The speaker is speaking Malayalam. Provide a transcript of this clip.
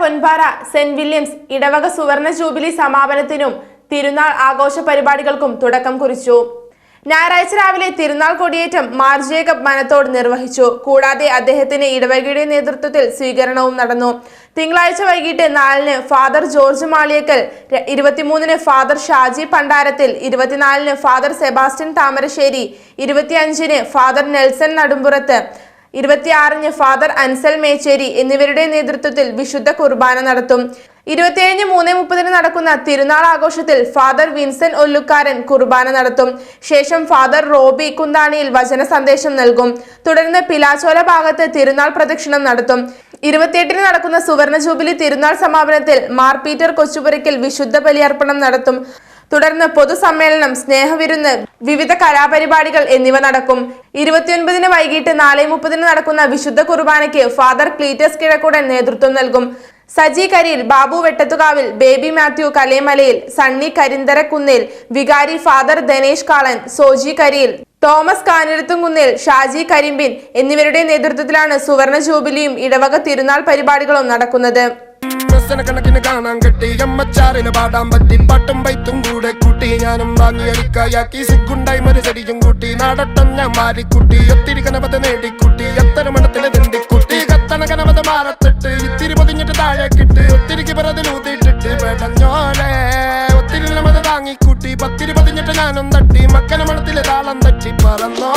പൊൻപാറ സെന്റ് വില്യംസ് ഇടവക സുവർണ ജൂബിലി സമാപനത്തിനും തിരുനാൾ ആഘോഷ പരിപാടികൾക്കും തുടക്കം കുറിച്ചു. ഞായറാഴ്ച രാവിലെ തിരുനാൾ കൊടിയേറ്റം മാർ ജേക്കബ് മനത്തോട് നിർവഹിച്ചു. കൂടാതെ അദ്ദേഹത്തിന് ഇടവകയുടെ നേതൃത്വത്തിൽ സ്വീകരണവും നടന്നു. തിങ്കളാഴ്ച വൈകിട്ട് നാലിന് ഫാദർ ജോർജ് മാളിയേക്കൽ ഇരുപത്തിമൂന്നിന് ഫാദർ ഷാജി പണ്ടാരത്തിൽ ഇരുപത്തിനാലിന് ഫാദർ സെബാസ്റ്റ്യൻ താമരശ്ശേരി ഇരുപത്തിയഞ്ചിന് ഫാദർ നെൽസൺ നടുമ്പുറത്ത് ഇരുപത്തിയാറിന് ഫാദർ അൻസൽ മേച്ചേരി എന്നിവരുടെ നേതൃത്വത്തിൽ വിശുദ്ധ കുർബാന നടത്തും. ഇരുപത്തിയേഴിന് മൂന്ന് മുപ്പതിന് നടക്കുന്ന തിരുനാൾ ആഘോഷത്തിൽ ഫാദർ വിൻസെന്റ് ഒല്ലുക്കാരൻ കുർബാന നടത്തും. ശേഷം ഫാദർ റോബി കുന്താണിയിൽ വചന സന്ദേശം നൽകും. തുടർന്ന് പിലാച്ചോല ഭാഗത്ത് തിരുനാൾ പ്രദക്ഷിണം നടത്തും. ഇരുപത്തിയെട്ടിന് നടക്കുന്ന സുവർണ ജൂബിലി തിരുനാൾ സമാപനത്തിൽ മാർ പീറ്റർ കൊച്ചുപുരയ്ക്കൽ വിശുദ്ധ ബലിയർപ്പണം നടത്തും. തുടർന്ന് പൊതുസമ്മേളനം സ്നേഹവിരുന്ന് വിവിധ കലാപരിപാടികൾ എന്നിവ നടക്കും. ഇരുപത്തിയൊൻപതിന് വൈകിട്ട് നാല് മുപ്പതിന് നടക്കുന്ന വിശുദ്ധ കുർബാനയ്ക്ക് ഫാദർ ക്ലീറ്റസ് കിഴക്കുടൻ നേതൃത്വം നൽകും. സജി കരിയിൽ ബാബു വെട്ടത്തുകാവിൽ ബേബി മാത്യു കലേമലയിൽ സണ്ണി കരിന്തരക്കുന്നിൽ വികാരി ഫാദർ ധനേഷ് കാളൻ സോജി കരിയിൽ തോമസ് കാനിരത്തുംകുന്നിൽ ഷാജി കരിമ്പിൻ എന്നിവരുടെ നേതൃത്വത്തിലാണ് സുവർണ ജൂബിലിയും ഇടവക തിരുനാൾ പരിപാടികളും നടക്കുന്നത്. കണക്കിന് കാണാൻ കെട്ടി. അമ്മച്ചാറിന് പാടാൻ പറ്റി. പാട്ടും പൈത്തും കൂടെ കൂട്ടി ഞാനും വാങ്ങി അരിക്കായാക്കി. സിഗുണ്ടായി മരുചടിയും കൂട്ടി. നാടട്ടം ഞാൻ മാറിക്കൂട്ടി ഒത്തിരി കനപത നേടിക്കുട്ടി. എത്ര മണത്തിലെ തെണ്ടിക്കുട്ടി. കത്തണ കനപത മാറത്തിട്ട്. ഇത്തിരി പൊതിഞ്ഞിട്ട് താഴെ കിട്ട് ഒത്തിരിക്ക് പിറതിലൂതിയിട്ടിട്ട് പെടഞ്ഞോലെ ഒത്തിരി നമത താങ്ങിക്കൂട്ടി. പത്തിരി പൊതിഞ്ഞിട്ട് ഞാനും തട്ടി. മക്കന മണത്തിലെ താളം തട്ടി പറന്നോ